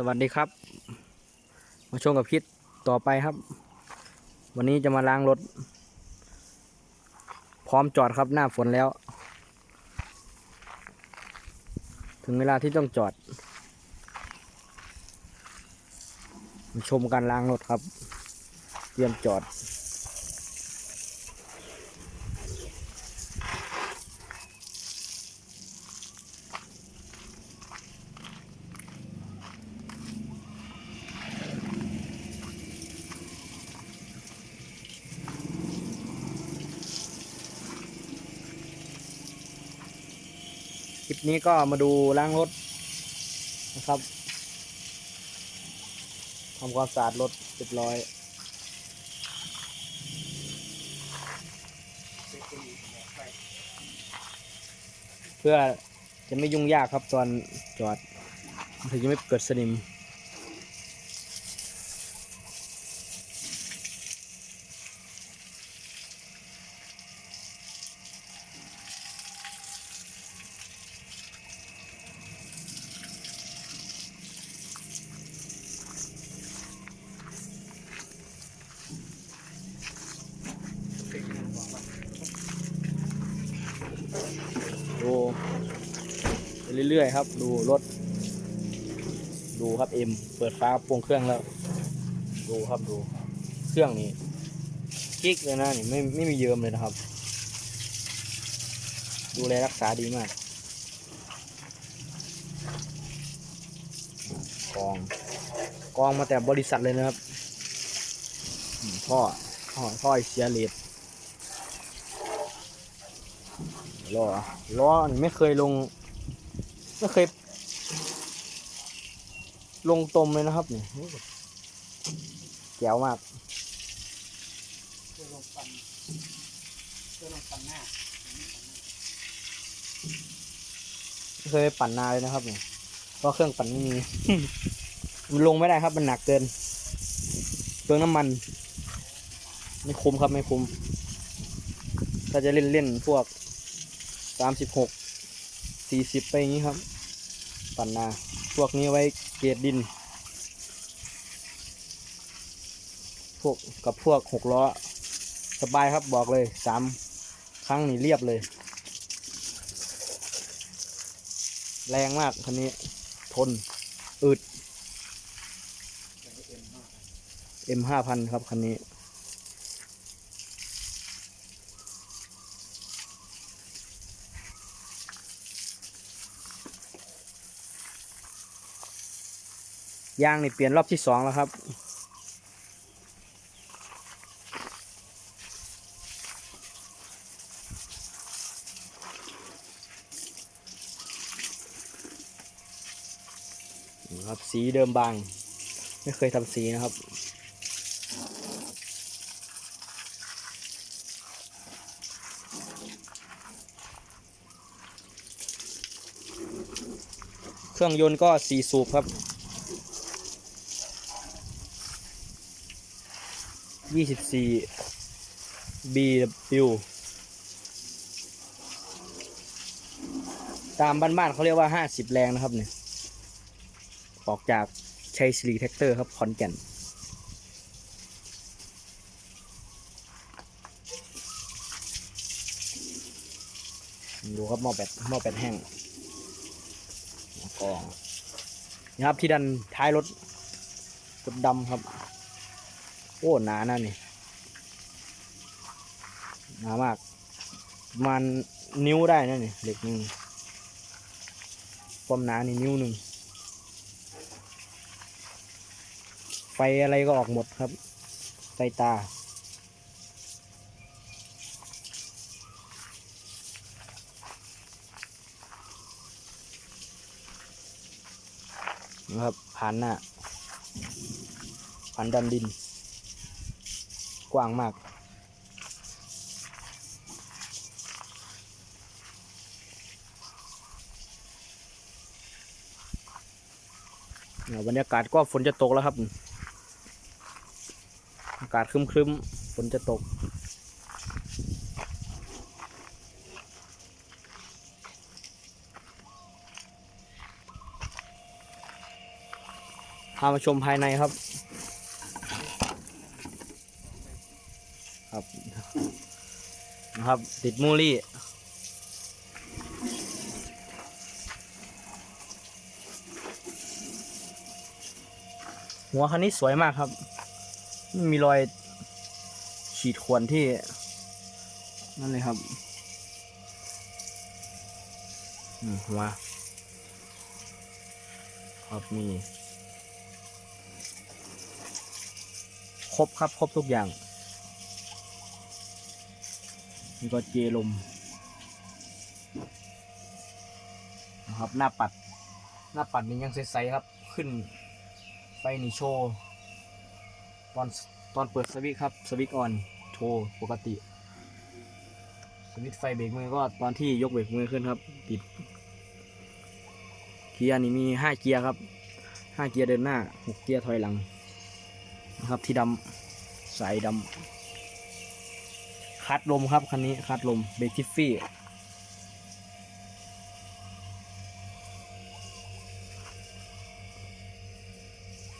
สวัสดีครับ มาชมกับพิษต่อไปครับ วันนี้จะมาล้างรถ พร้อมจอดครับหน้าฝนแล้ว ถึงเวลาที่ต้องจอด มาชมการล้างรถครับ เตรียมจอด คลิปนี้ก็มาดูล้างรถนะครับทำความสะอาดรถเรียบร้อยเพื่อจะไม่ยุ่งยากครับตอนจอดถึงจะไม่เกิดสนิม ดูไปเรื่อยๆครับ ดูรถ ดูครับเอ็มเปิดฟ้าปร่งเครื่องแล้ว ดูครับดู เครื่องนี้กิ๊กเลยนะนี่ไม่ไม่มีเยิมเลยนะครับ ดูแลรักษาดีมากกองกองมาแต่บริษัทเลยนะครับอืมท่อท่อท่อไอเสียเลด ล้อล้อไม่เคยลง ไม่เคย ลงตมเลยนะครับนี่แจ๋วมากเพื่อลงฟันลงฟันหน้าไม่เคยปั่นนาเลยนะครับนี่เพราะเครื่องปั่นไม่มีมันลงไม่ได้ครับมันหนักเกินเปลืองน้ำมัน ไม่คุ้มครับไม่คุ้มถ้าจะเล่นเล่นพวก สามสิบหกสี่สิบไปอย่างนี้ครับ ปั่นนา พวกนี้ไว้เกรดดิน พวกกับพวกหกล้อ สบายครับบอกเลยสามครั้งนี่เรียบเลย แรงมากคันนี้ ทน อึด M ห้าพันครับคันนี้ ยางนี่เปลี่ยนรอบที่สองแล้วครับครับสีเดิมบาง ไม่เคยทำสีนะครับเครื่องยนต์ก็สีสูบครับ ยี่สิบสี่ BW ตามบ้านๆเขาเรียกว่าห้าสิบแรงนะครับเนี่ยออกจากชัยศรีแท็กเตอร์ครับขอนแก่นดูครับหม้อแบตหม้อแบตแห้งกองนี่ครับที่ดันท้ายรถรถดำครับ โอ้หนานะนี่หนามากมาณนิ้วได้นะนี่เหล็กหนึ่งความหนานี่นิ้วหนึ่งไฟอะไรก็ออกหมดครับไฟตานะครับผ่านหน้าผ่านดันดิน กว้างมาก บรรยากาศก็ฝนจะตกแล้วครับ อากาศครึ้มๆ ฝนจะตกพามาชมภายในครับ ครับ นะครับ ติดมูลี่หัวคันนี้สวยมากครับ มีรอยขีดข่วนที่ นั่นเลยครับหัวครับมีครบครับ ครบทุกอย่าง นี่ก็เจลมนะครับหน้าปัด หน้าปัดนี่ยังใสๆครับ ขึ้นไฟนี่โชว์ตอนตอนเปิดสวิตช์ครับสวิตช์ออนโชว์ปกติ สวิตช์ไฟเบรกมือก็ตอนที่ยกเบรกมือขึ้นครับติดเกียร์นี่มีห้าเกียร์ครับห้าเกียร์เดินหน้าหกเกียร์ถอยหลังนะครับที่ดำสายดำ คัดลมครับคันนี้คัดลมเบรกทิฟฟี่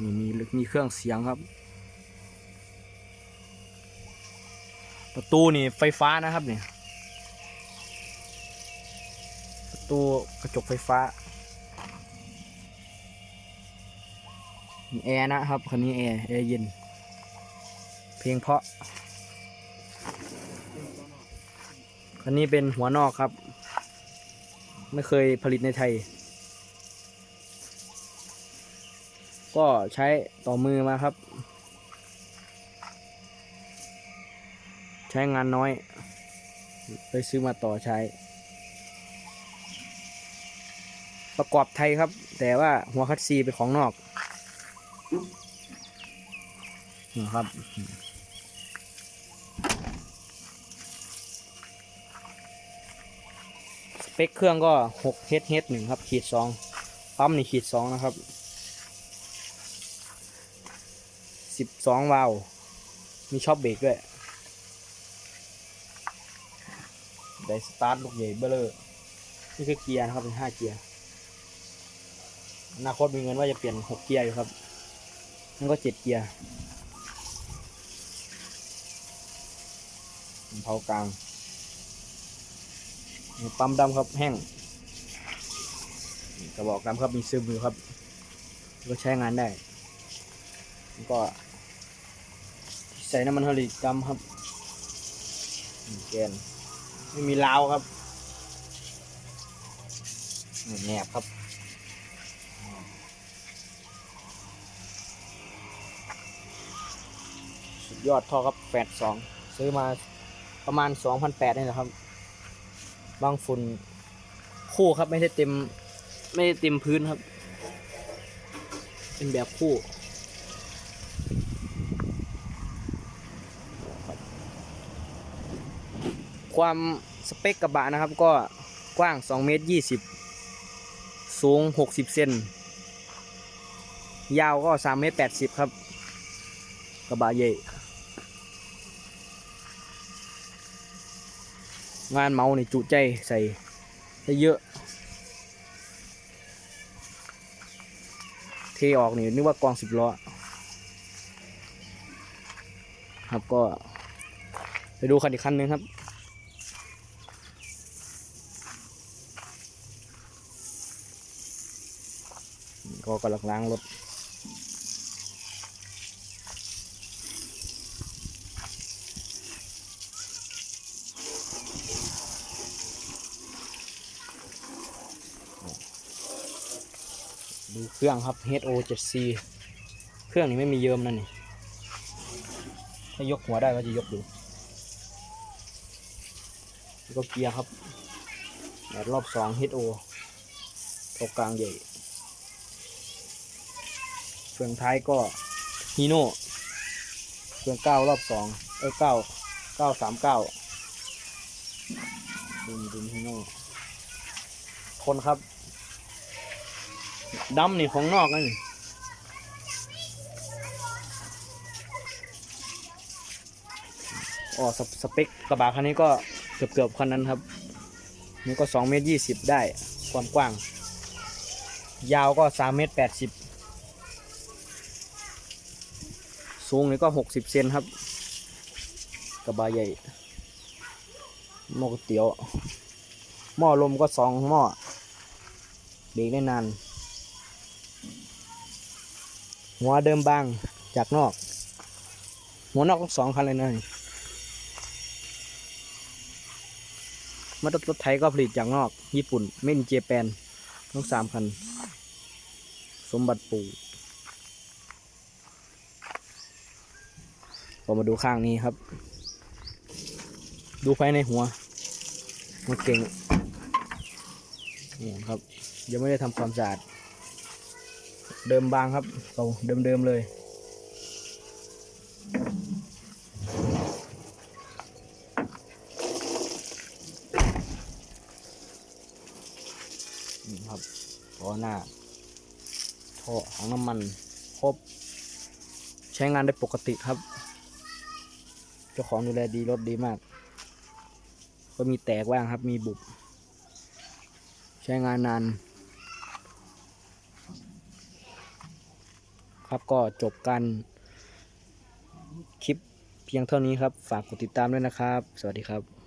นี่มีมีเครื่องเสียงครับ ประตูนี่ไฟฟ้านะครับเนี่ยประตูกระจกไฟฟ้ามีแอร์นะครับคันนี้แอร์แอร์เย็น เพลงเพราะ คันนี้เป็นหัวนอกครับ ไม่เคยผลิตในไทย ก็ใช้ต่อมือมาครับ ใช้งานน้อย ไปซื้อมาต่อใช้ ประกอบไทยครับ แต่ว่าหัวคัดซีเป็นของนอกนี่ครับ สเปคเครื่องก็6 h h 1ครับ ขีด2ปั๊มนี่ขีด2นะครับ12วาล์วมีช็อปเบรกด้วยได้สตาร์ทลูกใหญ่เบลเลอร์นี่คือเกียร์นะครับเป็น5เกียร์อนาคตมีเงินว่าจะเปลี่ยน6เกียร์อยู่ครับนั่นก็7เกียร์เผากลาง ปั๊มดำครับแห้งกระบอกดำครับมีซึมอยู่ครับ ก็ใช้งานได้แล้วก็ ใส่น้ำมันฮอลิกดำครับแกนไม่มีราวครับแหนบครับยอดท่อครับแปดสองซื้อมาประมาณสองพันแปดนี่แหละครับ บางฝุ่นคู่ครับไม่ได้เต็ม ไม่ได้เต็มพื้นครับ เป็นแบบคู่ความสเปคกระบะนะครับก็กว้าง 2 เมตร 20 สูง 60 เซน ยาวก็ 3 เมตร 80 ครับ กระบะใหญ่ งานเมาเนี่จุใจใส่ได้เยอะ เทออกนี่นึกว่ากองสิบล้อ ครับก็ ไปดูคันอีกคันหนึงครับก็กำลังล้างรถ เครื่องครับ HO 7C เครื่องนี้ไม่มีเยิมนั่นนี่ถ้ายกหัวได้ก็จะยกดูแล้วก็เกียร์ครับแบบรอบสอง HO ตัวกลางใหญ่เครื่องท้ายก็ฮีโน่เครื่องเก้ารอบสองเออเก้าเก้าสามเก้าดุมดุมฮีโน่ทนครับ ดำนี่ของนอกนั่นนี่อ๋อสสเปคกระบะคันนี้ก็เกือบเกือบๆคันนั้นครับ นี่ก็สองเมตรยี่สิบได้ความกว้าง ยาวก็สามเมตรแปดสิบสูงนี่ก็หกสิบเซนครับ กระบะใหญ่หม้อก๋วยเตี๋ยว หม้อลมก็สองหม้อเบรกได้นาน หัวเดิมบางจากนอก หัวนอกทั้งสองคันเลยนะนี่มาตรรถไทยก็ผลิตจากนอก ญี่ปุ่นเม่นเจแปนทั้งสามคัน สมบัติปู่ก็มาดูข้างนี้ครับ ดูภายในหัวมันเก่งนี่ครับ ยังไม่ได้ทำความสะอาด เดิมบางครับเอาเดิมๆเลย นี่ครับล้อหน้าท่อของน้ำมันครบ ใช้งานได้ปกติครับ เจ้าของดูแลดีรถดีมาก ก็มีแตกบ้างครับมีบุบ ใช้งานนาน ครับก็จบการคลิปเพียงเท่านี้ครับ ฝากกดติดตามด้วยนะครับ สวัสดีครับ